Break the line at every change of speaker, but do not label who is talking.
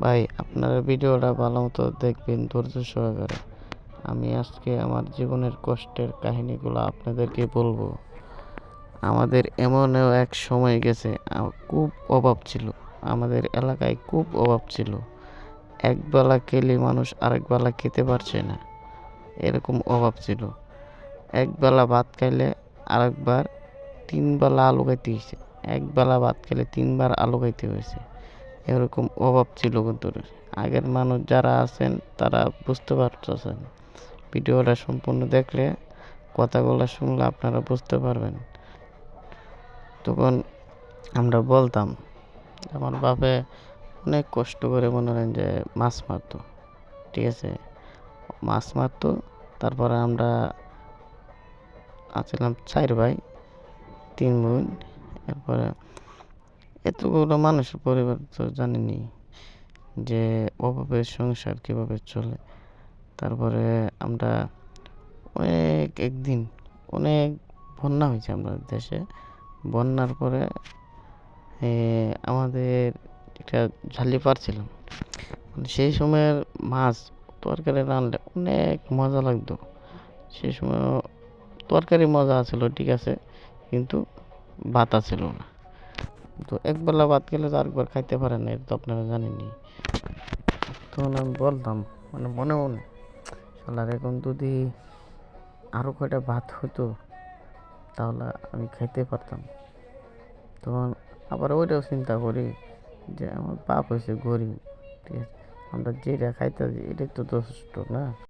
ভাই, আপনারা ভিডিওটা ভালো মতো দেখবেন, ধৈর্য সহকারে। আমি আজকে আমার জীবনের কষ্টের কাহিনীগুলো আপনাদেরকে বলব। আমাদের এমনও এক সময় গেছে খুব অভাব ছিল। আমাদের এলাকায় খুব অভাব ছিল। একবেলা খেলে মানুষ আরেক বেলা খেতে পারছে না। এরকম অভাব ছিল। একবেলা ভাত খাইলে আরেকবার তিন বেলা আলু খাইতে হয়েছে একবেলা ভাত খেলে তিনবার আলু খাইতে হয়েছে এরকম অভাব ছিল কিন্তু আগের মানুষ যারা আছেন, তারা বুঝতে পারতেছেন। ভিডিওটা সম্পূর্ণ দেখলে কথাগুলো শুনলে আপনারা বুঝতে পারবেন। তখন আমরা বলতাম, আমার বাপে অনেক কষ্ট করে মনে করেন যে মাছ মারতো, ঠিক আছে? মাছ মারতো, তারপরে আমরা আছিলাম চার ভাই, তিন বোন, এরপরে এতগুলো মানুষের পরিবার তো জানেনি যে অভাবের সংসার কীভাবে চলে। তারপরে আমরা অনেক একদিন অনেক বন্যা হয়েছে আমাদের দেশে। বন্যার পরে আমাদের একটা ঝালি পারছিলাম মানে সেই সময়ের মাছ তরকারি রানলে অনেক মজা লাগতো। সেই সময় তরকারি মজা ছিল, ঠিক আছে, কিন্তু ভাত ছিল না। তো একবেলা ভাত খেলে তো আরেকবার খাইতে পারে না এটা তো আপনারা জানেনই। তখন আমি বলতাম মানে মনে মনে, শালার এখন যদি আরও কয়টা ভাত হতো তাহলে আমি খাইতে পারতাম। তখন আবার ওইটাও চিন্তা করি যে আমার পাপ হয়েছে গরিব, ঠিক আছে? আমরা যেটা খাইতে এটাই তো যথেষ্ট না?